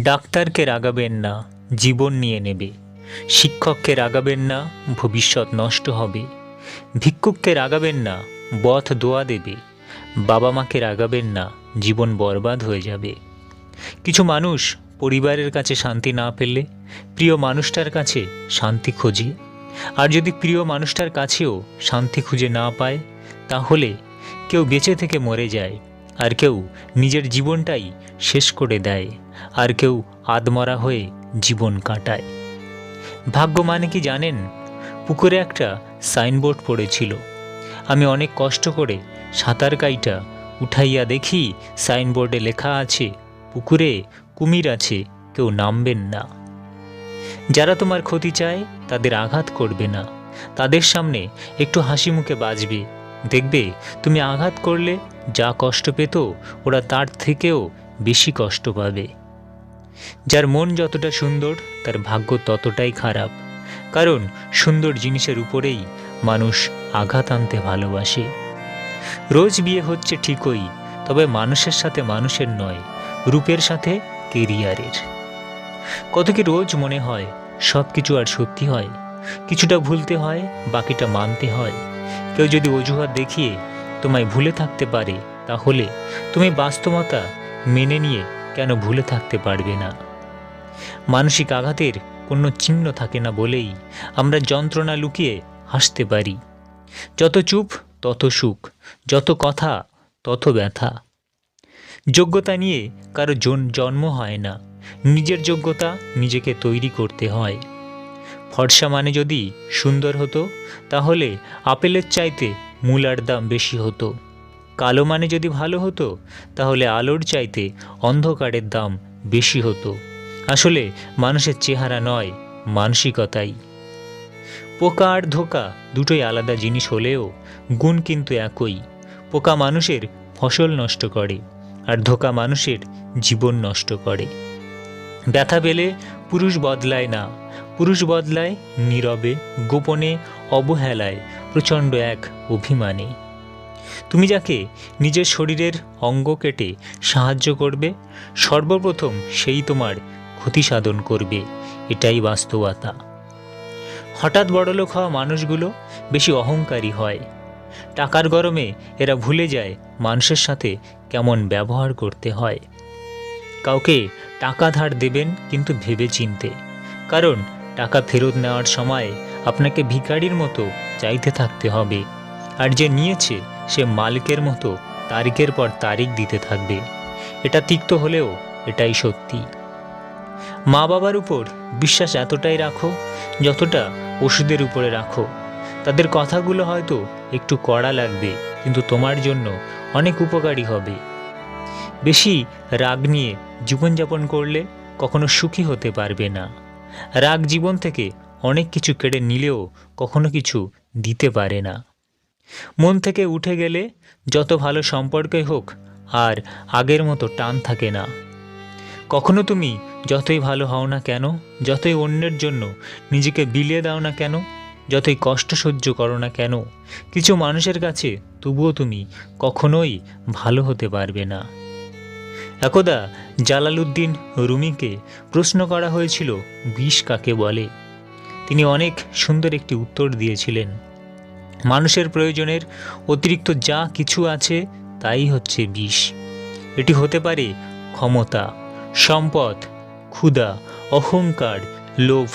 ডাক্তারকে রাগাবেন না, জীবন নিয়ে নেবে। শিক্ষককে রাগাবেন না, ভবিষ্যৎ নষ্ট হবে। ভিক্ষুককে রাগাবেন না বথ দোয়া দেবে। বাবা মাকে রাগাবেন না, জীবন বরবাদ হয়ে যাবে। কিছু মানুষ পরিবারের কাছে শান্তি না পেলে, প্রিয় মানুষটার কাছে শান্তি খোঁজে। আর যদি প্রিয় মানুষটার কাছেও শান্তি খুঁজে না পায়, তাহলে কেউ বেঁচে থেকে মরে যায়, আর কেউ নিজের জীবনটাই শেষ করে দেয়। আর কেউ আদমরা হয়ে জীবন কাটায়। ভাগ্য মানে কি জানেন? পুকুরে একটা সাইনবোর্ড পড়েছিল। আমি অনেক কষ্ট করে সাঁতার কাইটা উঠাইয়া দেখি সাইনবোর্ডে লেখা আছে, পুকুরে কুমির আছে, কেউ নামবেন না। যারা তোমার ক্ষতি চায়, তাদের আঘাত করবে না। তাদের সামনে একটু হাসি মুখে বাজবে। দেখবে, তুমি আঘাত করলে যা কষ্ট পেত, ওরা তার থেকেও বেশি কষ্ট পাবে। যার মন যতটা সুন্দর, তার ভাগ্য ততটাই খারাপ। কারণ সুন্দর জিনিসের উপরেই মানুষ আঘাত আনতে ভালোবাসে। রোজ বিয়ে হচ্ছে ঠিকই, তবে মানুষের সাথে মানুষের নয়, রূপের সাথে কেরিয়ারের। কত কি রোজ মনে হয় সব কিছু আর সত্যি হয়? কিছুটা ভুলতে হয়, বাকিটা মানতে হয়। কেউ যদি অজুহাত দেখিয়ে তোমায় ভুলে থাকতে পারে, তাহলে তুমি বাস্তবতা মেনে নিয়ে কেন ভুলে থাকতে পারবে না? মানসিক আঘাতের কোনো চিহ্ন থাকে না বলেই আমরা যন্ত্রণা লুকিয়ে হাসতে পারি। যত চুপ, তত সুখ, যত কথা, তত ব্যথা। যোগ্যতা নিয়ে কারও জন- জন্ম হয় না, নিজের যোগ্যতা নিজেকে তৈরি করতে হয়। ফর্সা মানে যদি সুন্দর হতো, তাহলে আপেলের চাইতে মূলার দাম বেশি হতো। কালো মানে যদি ভালো হতো, তাহলে আলোর চাইতে অন্ধকারের দাম বেশি হতো। আসলে মানুষের চেহারা নয়, মানসিকতাই। পোকা আর ধোকা দুটোই আলাদা জিনিস হলেও গুণ কিন্তু একই। পোকা মানুষের ফসল নষ্ট করে, আর ধোকা মানুষের জীবন নষ্ট করে। ব্যথা পেলে পুরুষ বদলায় না, পুরুষ বদলায় নীরবে, গোপনে অবহেলায় প্রচণ্ড এক অভিমানে। তুমি যাকে নিজের শরীরের অঙ্গ কেটে সাহায্য করবে, সর্বপ্রথম সেই তোমার ক্ষতি সাধন করবে। এটাই বাস্তবতা। হঠাৎ বড়লোক হওয়া মানুষগুলো বেশি অহংকারী হয়। টাকার গরমে এরা ভুলে যায় মানুষের সাথে কেমন ব্যবহার করতে হয়। কাউকে টাকা ধার দেবেন কিন্তু ভেবে চিনতে কারণ টাকা ফেরত নেওয়ার সময় আপনাকে ভিখারির মতো চাইতে থাকতে হবে। আর যে নিয়েছে সে মালিকের মতো তারিখের পর তারিখ দিতে থাকবে। এটা তিক্ত হলেও এটাই সত্যি। মা বাবার উপর বিশ্বাস এতটাই রাখো, যতটা ওষুধের উপরে রাখো। তাদের কথাগুলো হয়তো একটু কড়া লাগবে, কিন্তু তোমার জন্য অনেক উপকারী হবে। বেশি রাগ নিয়ে জীবনযাপন করলে কখনো সুখী হতে পারবে না। রাগ জীবন থেকে অনেক কিছু কেড়ে নিলেও কখনো কিছু দিতে পারে না। মন থেকে উঠে গেলে যত ভালো সম্পর্কই হোক, আর আগের মতো টান থাকে না। কখনো তুমি যতই ভালো হও না কেন, যতই অন্যের জন্য নিজেকে বিলিয়ে দাও না কেন, যতই কষ্ট সহ্য করো না কেন, কিছু মানুষের কাছে তবুও তুমি কখনোই ভালো হতে পারবে না। একদা জালালউদ্দিন রুমিকে প্রশ্ন করা হয়েছিল, বিষ কাকে বলে? তিনি অনেক সুন্দর একটি উত্তর দিয়েছিলেন। মানুষের প্রয়োজনের অতিরিক্ত যা কিছু আছে, তাই হচ্ছে বিষ। এটি হতে পারে ক্ষমতা, সম্পদ, ক্ষুধা, অহংকার, লোভ,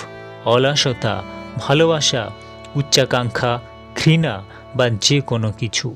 অলাসতা, ভালোবাসা, উচ্চাকাঙ্ক্ষা, ঘৃণা বা যে কোনো কিছু।